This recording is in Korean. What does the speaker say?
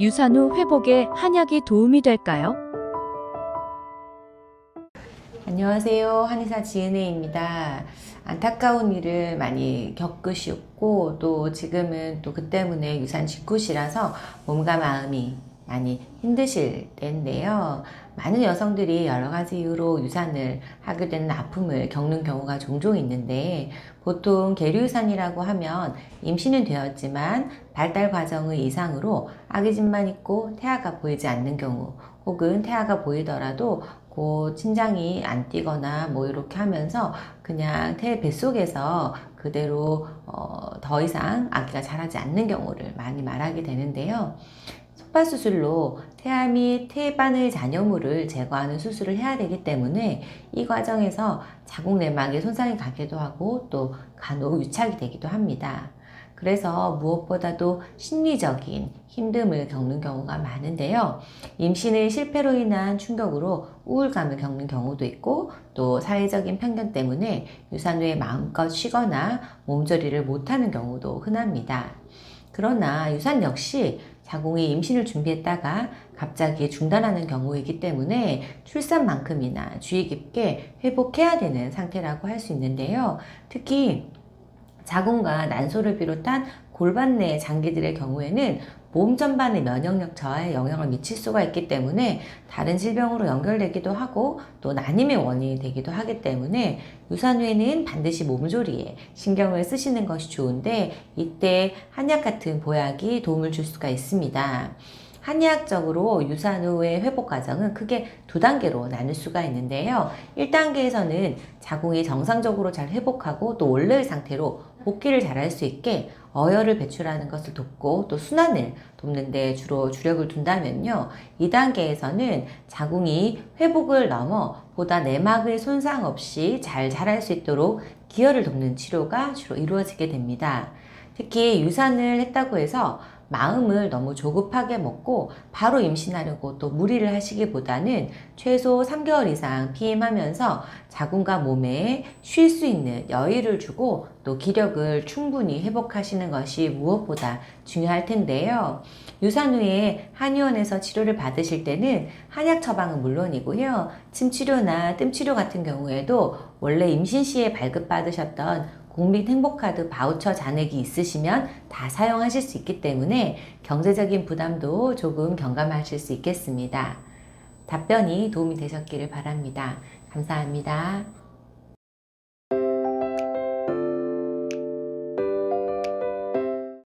유산 후 회복에 한약이 도움이 될까요? 안녕하세요. 한의사 지은혜입니다. 안타까운 일을 많이 겪으셨고 또 지금은 또 그 때문에 유산 직후시라서 몸과 마음이 많이 힘드실 때인데요. 많은 여성들이 여러 가지 이유로 유산을 하게 되는 아픔을 겪는 경우가 종종 있는데 보통 계류유산이라고 하면 임신은 되었지만 발달 과정의 이상으로 아기집만 있고 태아가 보이지 않는 경우 혹은 태아가 보이더라도 고 친장이 안 뛰거나 뭐 이렇게 하면서 그냥 태 뱃속에서 그대로 어, 더 이상 아기가 자라지 않는 경우를 많이 말하게 되는데요. 속발 수술로 태아 및 태반의 잔여물을 제거하는 수술을 해야 되기 때문에 이 과정에서 자궁 내막에 손상이 가기도 하고 또 간혹 유착이 되기도 합니다. 그래서 무엇보다도 심리적인 힘듦을 겪는 경우가 많은데요. 임신의 실패로 인한 충격으로 우울감을 겪는 경우도 있고 또 사회적인 편견 때문에 유산 후에 마음껏 쉬거나 몸조리를 못하는 경우도 흔합니다. 그러나 유산 역시 자궁이 임신을 준비했다가 갑자기 중단하는 경우이기 때문에 출산만큼이나 주의 깊게 회복해야 되는 상태라고 할 수 있는데요. 특히 자궁과 난소를 비롯한 골반 내 장기들의 경우에는 몸 전반의 면역력 저하에 영향을 미칠 수가 있기 때문에 다른 질병으로 연결되기도 하고 또 난임의 원인이 되기도 하기 때문에 유산 후에는 반드시 몸조리에 신경을 쓰시는 것이 좋은데 이때 한약 같은 보약이 도움을 줄 수가 있습니다. 한의학적으로 유산 후의 회복 과정은 크게 두 단계로 나눌 수가 있는데요. 1단계에서는 자궁이 정상적으로 잘 회복하고 또 원래의 상태로 복귀를 잘할 수 있게 어혈을 배출하는 것을 돕고 또 순환을 돕는 데 주로 주력을 둔다면요. 2단계에서는 자궁이 회복을 넘어 보다 내막의 손상 없이 잘 자랄 수 있도록 기혈을 돕는 치료가 주로 이루어지게 됩니다. 특히 유산을 했다고 해서 마음을 너무 조급하게 먹고 바로 임신하려고 또 무리를 하시기보다는 최소 3개월 이상 피임하면서 자궁과 몸에 쉴 수 있는 여유를 주고 또 기력을 충분히 회복하시는 것이 무엇보다 중요할 텐데요. 유산 후에 한의원에서 치료를 받으실 때는 한약 처방은 물론이고요. 침 치료나 뜸 치료 같은 경우에도 원래 임신 시에 발급받으셨던 국민 행복카드 바우처 잔액이 있으시면 다 사용하실 수 있기 때문에 경제적인 부담도 조금 경감하실 수 있겠습니다. 답변이 도움이 되셨기를 바랍니다. 감사합니다.